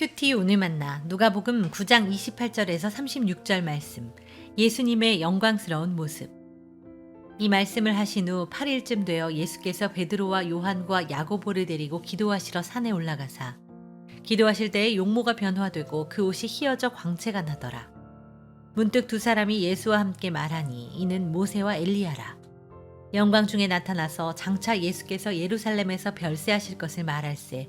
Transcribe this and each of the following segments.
큐티 오늘 만나. 누가복음 9장 28절에서 36절 말씀. 예수님의 영광스러운 모습. 이 말씀을 하신 후 8일쯤 되어 예수께서 베드로와 요한과 야고보를 데리고 기도하시러 산에 올라가사. 기도하실 때에 용모가 변화되고 그 옷이 휘어져 광채가 나더라. 문득 두 사람이 예수와 함께 말하니 이는 모세와 엘리야라. 영광 중에 나타나서 장차 예수께서 예루살렘에서 별세하실 것을 말할세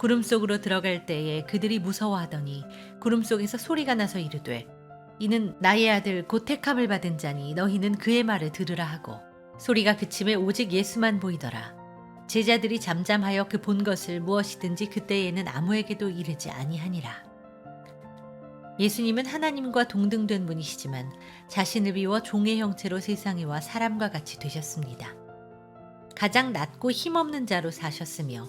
구름 속으로 들어갈 때에 그들이 무서워하더니 구름 속에서 소리가 나서 이르되 이는 나의 아들 곧 택함을 받은 자니 너희는 그의 말을 들으라 하고 소리가 그침에 오직 예수만 보이더라 제자들이 잠잠하여 그 본 것을 무엇이든지 그때에는 아무에게도 이르지 아니하니라 예수님은 하나님과 동등된 분이시지만 자신을 비워 종의 형체로 세상에 와 사람과 같이 되셨습니다. 가장 낮고 힘없는 자로 사셨으며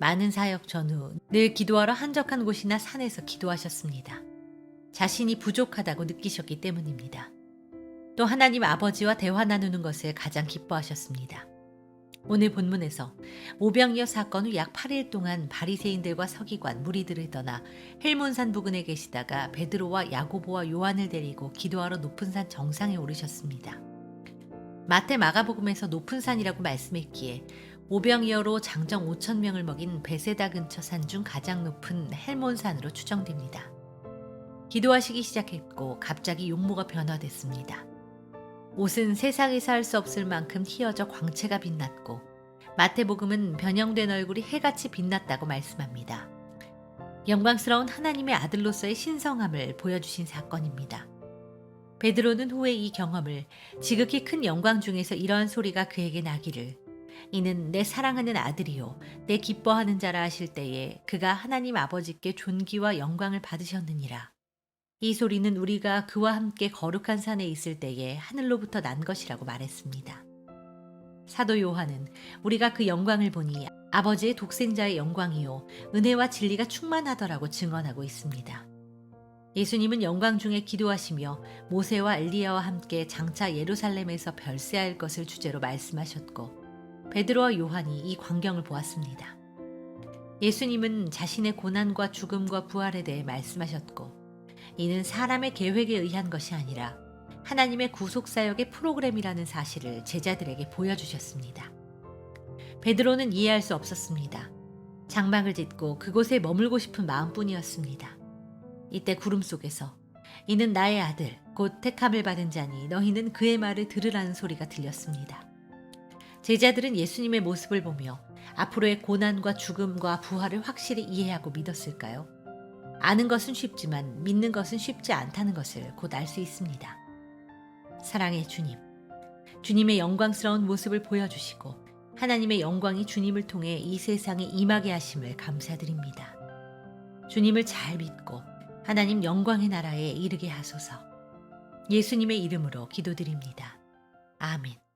많은 사역 전후 늘 기도하러 한적한 곳이나 산에서 기도하셨습니다. 자신이 부족하다고 느끼셨기 때문입니다. 또 하나님 아버지와 대화 나누는 것을 가장 기뻐하셨습니다. 오늘 본문에서 오병이어 사건 후 약 8일 동안 바리새인들과 서기관 무리들을 떠나 헬몬산 부근에 계시다가 베드로와 야고보와 요한을 데리고 기도하러 높은 산 정상에 오르셨습니다. 마태 마가복음에서 높은 산이라고 말씀했기에 오병이어로 장정 5천 명을 먹인 베세다 근처 산 중 가장 높은 헬몬산으로 추정됩니다. 기도하시기 시작했고 갑자기 용모가 변화됐습니다. 옷은 세상에서 할 수 없을 만큼 휘어져 광채가 빛났고 마태복음은 변형된 얼굴이 해같이 빛났다고 말씀합니다. 영광스러운 하나님의 아들로서의 신성함을 보여주신 사건입니다. 베드로는 후에 이 경험을 지극히 큰 영광 중에서 이러한 소리가 그에게 나기를 이는 내 사랑하는 아들이요 내 기뻐하는 자라 하실 때에 그가 하나님 아버지께 존귀와 영광을 받으셨느니라. 이 소리는 우리가 그와 함께 거룩한 산에 있을 때에 하늘로부터 난 것이라고 말했습니다. 사도 요한은 우리가 그 영광을 보니 아버지의 독생자의 영광이요 은혜와 진리가 충만하더라고 증언하고 있습니다. 예수님은 영광 중에 기도하시며 모세와 엘리야와 함께 장차 예루살렘에서 별세할 것을 주제로 말씀하셨고 베드로와 요한이 이 광경을 보았습니다. 예수님은 자신의 고난과 죽음과 부활에 대해 말씀하셨고 이는 사람의 계획에 의한 것이 아니라 하나님의 구속사역의 프로그램이라는 사실을 제자들에게 보여주셨습니다. 베드로는 이해할 수 없었습니다. 장막을 짓고 그곳에 머물고 싶은 마음뿐이었습니다. 이때 구름 속에서 이는 나의 아들 곧 택함을 받은 자니 너희는 그의 말을 들으라는 소리가 들렸습니다. 제자들은 예수님의 모습을 보며 앞으로의 고난과 죽음과 부활을 확실히 이해하고 믿었을까요? 아는 것은 쉽지만 믿는 것은 쉽지 않다는 것을 곧 알 수 있습니다. 사랑의 주님, 주님의 영광스러운 모습을 보여주시고 하나님의 영광이 주님을 통해 이 세상에 임하게 하심을 감사드립니다. 주님을 잘 믿고 하나님 영광의 나라에 이르게 하소서. 예수님의 이름으로 기도드립니다. 아멘.